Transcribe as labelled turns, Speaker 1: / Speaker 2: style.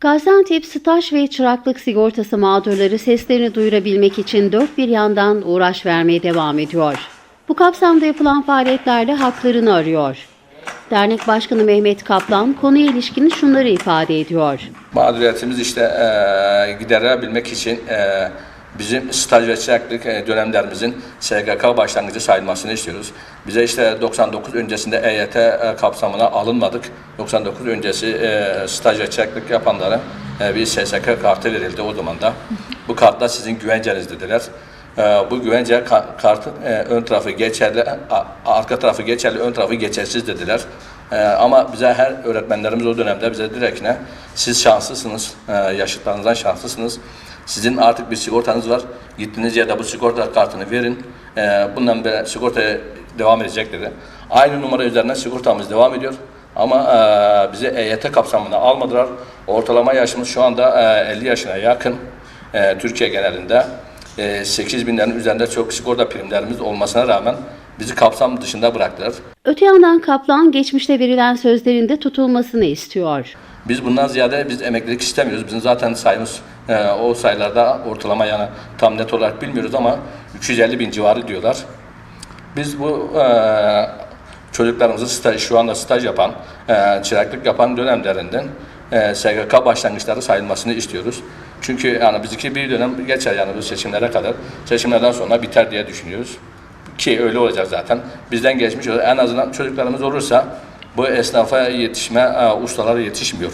Speaker 1: Gaziantep staj ve çıraklık sigortası mağdurları seslerini duyurabilmek için dört bir yandan uğraş vermeye devam ediyor. Bu kapsamda yapılan faaliyetlerle haklarını arıyor. Dernek Başkanı Mehmet Kaplan konuya ilişkin şunları ifade ediyor.
Speaker 2: Mağduriyetimiz işte e, giderebilmek için e, bizim staj ve çıraklık e, dönemlerimizin SGK başlangıcı sayılmasını istiyoruz. Bize işte 99 öncesinde EYT e, kapsamına alınmadık. 99 öncesi e, staj ve çıraklık yapanlara bir SSK kartı verildi o zaman da. Bu kartla sizin güvenceniz dediler. Bu güvence ka- kartın e, ön tarafı geçerli, arka tarafı geçerli, ön tarafı geçersiz dediler. Ama bize her öğretmenlerimiz o dönemde bize direkt ne? Siz şanslısınız, e, yaşıtlarınızdan şanslısınız. Sizin artık bir sigortanız var. Gittiğiniz yerde bu sigorta kartını verin. Ee, bundan beri sigortaya devam edecek dedi. Aynı numara üzerinden sigortamız devam ediyor. Ama e, bizi EYT kapsamına almadılar. Ortalama yaşımız şu anda e, 50 yaşına yakın. E, Türkiye genelinde. E, 8 binlerin üzerinde çok sigorta primlerimiz olmasına rağmen bizi kapsam dışında bıraktılar.
Speaker 1: Öte yandan Kaplan geçmişte verilen sözlerinde tutulmasını istiyor.
Speaker 2: Biz bundan ziyade biz emeklilik istemiyoruz. Bizim zaten sayımız e, o sayılarda ortalama yani tam net olarak bilmiyoruz ama 350 bin civarı diyorlar. Biz bu e, çocuklarımızı staj, şu anda staj yapan, e, çıraklık yapan dönemlerinden e, SGK başlangıçları sayılmasını istiyoruz. Çünkü yani bizimki bir dönem geçer yani bu seçimlere kadar. Seçimlerden sonra biter diye düşünüyoruz. Ki öyle olacak zaten. Bizden geçmiş olur. En azından çocuklarımız olursa bu esnafa yetişme e, ustaları yetişmiyor.